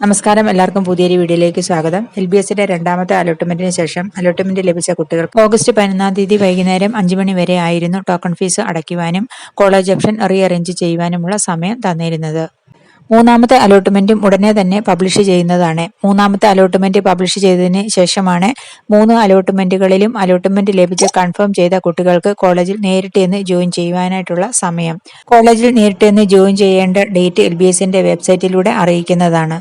നമസ്കാരം. എല്ലാവർക്കും പുതിയൊരു വീഡിയോയിലേക്ക് സ്വാഗതം. എൽ ബി എസിന്റെ രണ്ടാമത്തെ അലോട്ട്മെന്റിന് ശേഷം അലോട്ട്മെന്റ് ലഭിച്ച കുട്ടികൾക്ക് ഓഗസ്റ്റ് പതിനൊന്നാം തീയതി വൈകുന്നേരം അഞ്ചു മണി വരെ ആയിരുന്നു ടോക്കൺ ഫീസ് അടയ്ക്കുവാനും കോളേജ് ഓപ്ഷൻ റീ അറേഞ്ച് ചെയ്യുവാനുമുള്ള സമയം തന്നിരുന്നത്. മൂന്നാമത്തെ അലോട്ട്മെന്റും ഉടനെ തന്നെ പബ്ലിഷ് ചെയ്യുന്നതാണ്. മൂന്നാമത്തെ അലോട്ട്മെന്റ് പബ്ലിഷ് ചെയ്തതിന് ശേഷമാണ് മൂന്ന് അലോട്ട്മെന്റുകളിലും അലോട്ട്മെന്റ് ലഭിച്ച് കൺഫേം ചെയ്ത കുട്ടികൾക്ക് കോളേജിൽ നേരിട്ട് എന്ന് ജോയിൻ ചെയ്യുവാനായിട്ടുള്ള സമയം. കോളേജിൽ നേരിട്ട് എന്ന് ജോയിൻ ചെയ്യേണ്ട ഡേറ്റ് എൽ ബി എസിന്റെ വെബ്സൈറ്റിലൂടെ അറിയിക്കുന്നതാണ്.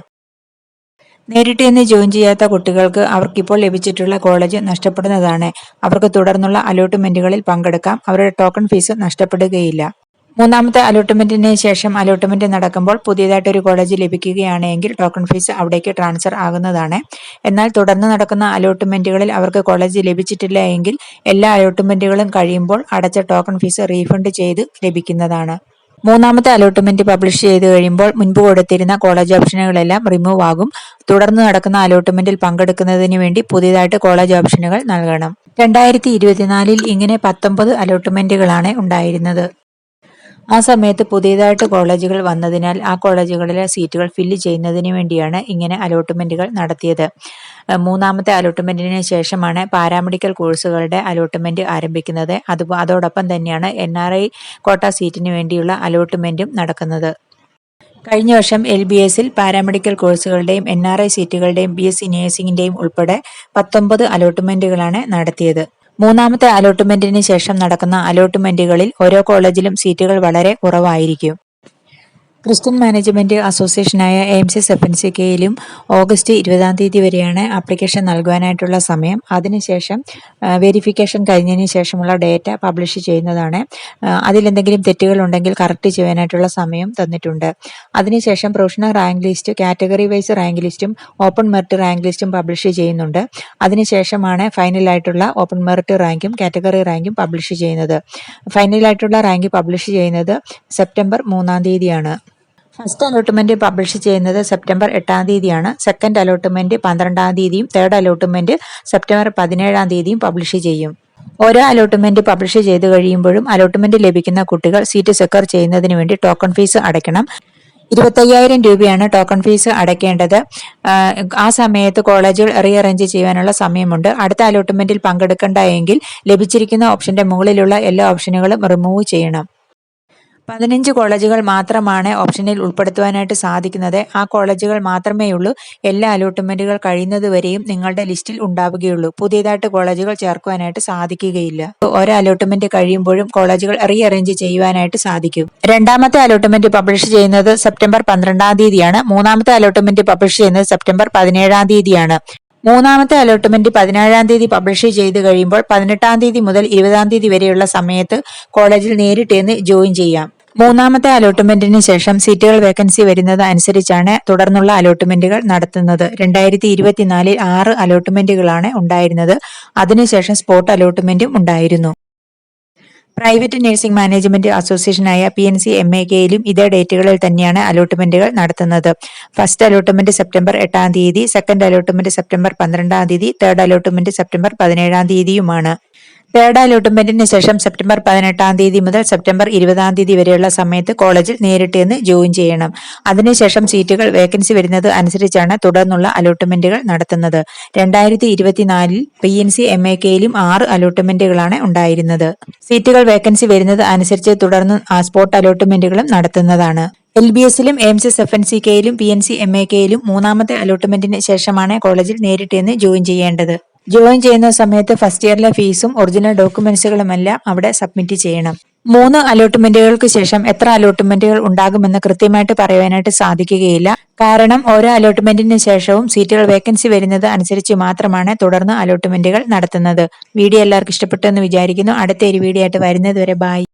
നേരിട്ട് തന്നെ ജോയിൻ ചെയ്യാത്ത കുട്ടികൾക്ക് അവർക്കിപ്പോൾ ലഭിച്ചിട്ടുള്ള കോളേജ് നഷ്ടപ്പെടുന്നതാണ്. അവർക്ക് തുടർന്നുള്ള അലോട്ട്മെന്റുകളിൽ പങ്കെടുക്കാം. അവരുടെ ടോക്കൺ ഫീസ് നഷ്ടപ്പെടുകയില്ല. മൂന്നാമത്തെ അലോട്ട്മെന്റിന് ശേഷം അലോട്ട്മെന്റ് നടക്കുമ്പോൾ പുതിയതായിട്ട് ഒരു കോളേജ് ലഭിക്കുകയാണെങ്കിൽ ടോക്കൺ ഫീസ് അവിടേക്ക് ട്രാൻസ്ഫർ ആകുന്നതാണ്. എന്നാൽ തുടർന്ന് നടക്കുന്ന അലോട്ട്മെന്റുകളിൽ അവർക്ക് കോളേജ് ലഭിച്ചിട്ടില്ല എങ്കിൽ എല്ലാ അലോട്ട്മെന്റുകളും കഴിയുമ്പോൾ അടച്ച ടോക്കൺ ഫീസ് റീഫണ്ട് ചെയ്ത് ലഭിക്കുന്നതാണ്. മൂന്നാമത്തെ അലോട്ട്മെന്റ് പബ്ലിഷ് ചെയ്ത് കഴിയുമ്പോൾ മുൻപ് കൊടുത്തിരുന്ന കോളേജ് ഓപ്ഷനുകളെല്ലാം റിമൂവ് ആകും. തുടർന്ന് നടക്കുന്ന അലോട്ട്മെന്റിൽ പങ്കെടുക്കുന്നതിന് വേണ്ടി പുതിയതായിട്ട് കോളേജ് ഓപ്ഷനുകൾ നൽകണം. രണ്ടായിരത്തി ഇരുപത്തിനാലിൽ ഇങ്ങനെ പത്തൊമ്പത് അലോട്ട്മെന്റുകളാണ് ഉണ്ടായിരുന്നത്. ആ സമയത്ത് പുതിയതായിട്ട് കോളേജുകൾ വന്നതിനാൽ ആ കോളേജുകളിലെ സീറ്റുകൾ ഫില്ല് ചെയ്യുന്നതിന് വേണ്ടിയാണ് ഇങ്ങനെ അലോട്ട്മെന്റുകൾ നടത്തിയത്. മൂന്നാമത്തെ അലോട്ട്മെന്റിന് ശേഷമാണ് പാരാമെഡിക്കൽ കോഴ്സുകളുടെ അലോട്ട്മെന്റ് ആരംഭിക്കുന്നത്. അത് അതോടൊപ്പം തന്നെയാണ് എൻ ആർ ഐ കോട്ട സീറ്റിന് വേണ്ടിയുള്ള അലോട്ട്മെന്റും നടക്കുന്നത്. കഴിഞ്ഞ വർഷം എൽ ബി എസിൽ പാരാമെഡിക്കൽ കോഴ്സുകളുടെയും എൻ ആർ ഐ സീറ്റുകളുടെയും ബി എസ് സി നേഴ്സിംഗിന്റെയും ഉൾപ്പെടെ പത്തൊമ്പത് അലോട്ട്മെന്റുകളാണ് നടത്തിയത്. മൂന്നാമത്തെ അലോട്ട്മെന്റിന് ശേഷം നടക്കുന്ന അലോട്ട്മെന്റുകളിൽ ഓരോ കോളേജിലും സീറ്റുകൾ വളരെ കുറവായിരിക്കും. ക്രിസ്ത്യൻ മാനേജ്മെന്റ് അസോസിയേഷനായ എം സി സെപ്പൻ സി കെയിലും ഓഗസ്റ്റ് ഇരുപതാം തീയതി വരെയാണ് ആപ്ലിക്കേഷൻ നൽകുവാനായിട്ടുള്ള സമയം. അതിനുശേഷം വെരിഫിക്കേഷൻ കഴിഞ്ഞതിന് ശേഷമുള്ള ഡേറ്റ പബ്ലിഷ് ചെയ്യുന്നതാണ്. അതിലെന്തെങ്കിലും തെറ്റുകൾ ഉണ്ടെങ്കിൽ കറക്റ്റ് ചെയ്യാനായിട്ടുള്ള സമയം തന്നിട്ടുണ്ട്. അതിനുശേഷം professional rank list category wise rank ലിസ്റ്റും ഓപ്പൺ മെറിറ്റ് റാങ്ക് ലിസ്റ്റും പബ്ലിഷ് ചെയ്യുന്നുണ്ട്. അതിനുശേഷമാണ് ഫൈനലായിട്ടുള്ള ഓപ്പൺ മെറിറ്റ് റാങ്കും കാറ്റഗറി റാങ്കും പബ്ലിഷ് ചെയ്യുന്നത്. ഫൈനലായിട്ടുള്ള റാങ്ക് പബ്ലിഷ് ചെയ്യുന്നത് സെപ്റ്റംബർ മൂന്നാം തീയതിയാണ്. ഫസ്റ്റ് അലോട്ട്മെന്റ് പബ്ലിഷ് ചെയ്യുന്നത് സെപ്റ്റംബർ എട്ടാം തീയതിയാണ്. സെക്കൻഡ് അലോട്ട്മെന്റ് പന്ത്രണ്ടാം തീയതിയും തേർഡ് അലോട്ട്മെന്റ് സെപ്റ്റംബർ പതിനേഴാം തീയതിയും പബ്ലിഷ് ചെയ്യും. ഓരോ അലോട്ട്മെന്റ് പബ്ലിഷ് ചെയ്തു കഴിയുമ്പോഴും അലോട്ട്മെന്റ് ലഭിക്കുന്ന കുട്ടികൾ സീറ്റ് സെക്യൂർ ചെയ്യുന്നതിന് വേണ്ടി ടോക്കൺ ഫീസ് അടയ്ക്കണം. ഇരുപത്തയ്യായിരം രൂപയാണ് ടോക്കൺ ഫീസ് അടയ്ക്കേണ്ടത്. ആ സമയത്ത് കോളേജുകൾ റീഅറേഞ്ച് ചെയ്യാനുള്ള സമയമുണ്ട്. അടുത്ത അലോട്ട്മെന്റിൽ പങ്കെടുക്കേണ്ട എങ്കിൽ ലഭിച്ചിരിക്കുന്ന ഓപ്ഷന്റെ മുകളിലുള്ള എല്ലാ ഓപ്ഷനുകളും റിമൂവ് ചെയ്യണം. പതിനഞ്ച് കോളേജുകൾ മാത്രമാണ് ഓപ്ഷനിൽ ഉൾപ്പെടുത്തുവാനായിട്ട് സാധിക്കുന്നത്. ആ കോളേജുകൾ മാത്രമേ ഉള്ളൂ എല്ലാ അലോട്ട്മെന്റുകൾ കഴിയുന്നതുവരെയും നിങ്ങളുടെ ലിസ്റ്റിൽ ഉണ്ടാവുകയുള്ളൂ. പുതിയതായിട്ട് കോളേജുകൾ ചേർക്കുവാനായിട്ട് സാധിക്കുകയില്ല. ഓരോ അലോട്ട്മെന്റ് കഴിയുമ്പോഴും കോളേജുകൾ റീ അറേഞ്ച് ചെയ്യുവാനായിട്ട് സാധിക്കും. രണ്ടാമത്തെ അലോട്ട്മെന്റ് പബ്ലിഷ് ചെയ്യുന്നത് സെപ്റ്റംബർ പന്ത്രണ്ടാം തീയതിയാണ്. മൂന്നാമത്തെ അലോട്ട്മെന്റ് പബ്ലിഷ് ചെയ്യുന്നത് സെപ്റ്റംബർ പതിനേഴാം തീയതിയാണ്. മൂന്നാമത്തെ അലോട്ട്മെന്റ് പതിനേഴാം തീയതി പബ്ലിഷ് ചെയ്ത് കഴിയുമ്പോൾ പതിനെട്ടാം തീയതി മുതൽ ഇരുപതാം തീയതി വരെയുള്ള സമയത്ത് കോളേജിൽ നേരിട്ട് ജോയിൻ ചെയ്യാം. മൂന്നാമത്തെ അലോട്ട്മെന്റിന് ശേഷം സീറ്റുകൾ വേക്കൻസി വരുന്നത് അനുസരിച്ചാണ് തുടർന്നുള്ള അലോട്ട്മെന്റുകൾ നടത്തുന്നത്. രണ്ടായിരത്തി ഇരുപത്തിനാലിൽ ആറ് അലോട്ട്മെന്റുകളാണ് ഉണ്ടായിരുന്നത്. അതിനുശേഷം സ്പോട്ട് അലോട്ട്മെന്റും ഉണ്ടായിരുന്നു. Private nursing management അസോസിയേഷനായ P N C M A കെയിലും ഇതേ ഡേറ്റുകളിൽ തന്നെയാണ് അലോട്ട്മെന്റുകൾ നടത്തുന്നത്. ഫസ്റ്റ് അലോട്ട്മെന്റ് സെപ്റ്റംബർ എട്ടാം തീയതി സെക്കൻഡ് അലോട്ട്മെന്റ് സെപ്റ്റംബർ പന്ത്രണ്ടാം തീയതി തേർഡ് അലോട്ട്മെന്റ് സെപ്റ്റംബർ പതിനേഴാം തീയതിയുമാണ്. തേർഡ് അലോട്ട്മെന്റിന് ശേഷം സെപ്റ്റംബർ പതിനെട്ടാം തീയതി മുതൽ സെപ്റ്റംബർ ഇരുപതാം തീയതി വരെയുള്ള സമയത്ത് കോളേജിൽ നേരിട്ട് നിന്ന് ജോയിൻ ചെയ്യണം. അതിനുശേഷം സീറ്റുകൾ വേക്കൻസി വരുന്നത് അനുസരിച്ചാണ് തുടർന്നുള്ള അലോട്ട്മെന്റുകൾ നടത്തുന്നത്. രണ്ടായിരത്തി ഇരുപത്തിനാലിൽ P N C M A കെയിലും ആറ് അലോട്ട്മെന്റുകളാണ് ഉണ്ടായിരുന്നത്. സീറ്റുകൾ വേക്കൻസി വരുന്നത് അനുസരിച്ച് തുടർന്ന് സ്പോട്ട് അലോട്ട്മെന്റുകളും നടത്തുന്നതാണ്. എൽ ബി എസിലും AIIMS F N C കെയിലും P N C M A കെയിലും മൂന്നാമത്തെ അലോട്ട്മെന്റിന് ശേഷമാണ് കോളേജിൽ നേരിട്ട് നിന്ന് ജോയിൻ ചെയ്യേണ്ടത്. ജോയിൻ ചെയ്യുന്ന സമയത്ത് ഫസ്റ്റ് ഇയറിലെ ഫീസും ഒറിജിനൽ ഡോക്യുമെന്റ്സുകളുമെല്ലാം അവിടെ സബ്മിറ്റ് ചെയ്യണം. മൂന്ന് അലോട്ട്മെന്റുകൾക്ക് ശേഷം എത്ര അലോട്ട്മെന്റുകൾ ഉണ്ടാകുമെന്ന് കൃത്യമായിട്ട് പറയുവാനായിട്ട് സാധിക്കുകയില്ല. കാരണം ഓരോ അലോട്ട്മെന്റിന് ശേഷവും സീറ്റുകൾ വേക്കൻസി വരുന്നത് അനുസരിച്ച് മാത്രമാണ് തുടർന്ന് അലോട്ട്മെന്റുകൾ നടത്തുന്നത്. വീഡിയോ എല്ലാവർക്കും ഇഷ്ടപ്പെട്ടു എന്ന് വിചാരിക്കുന്നു. അടുത്ത ഒരു വീഡിയോ ആയിട്ട് വരുന്നത് വരെ ബായ്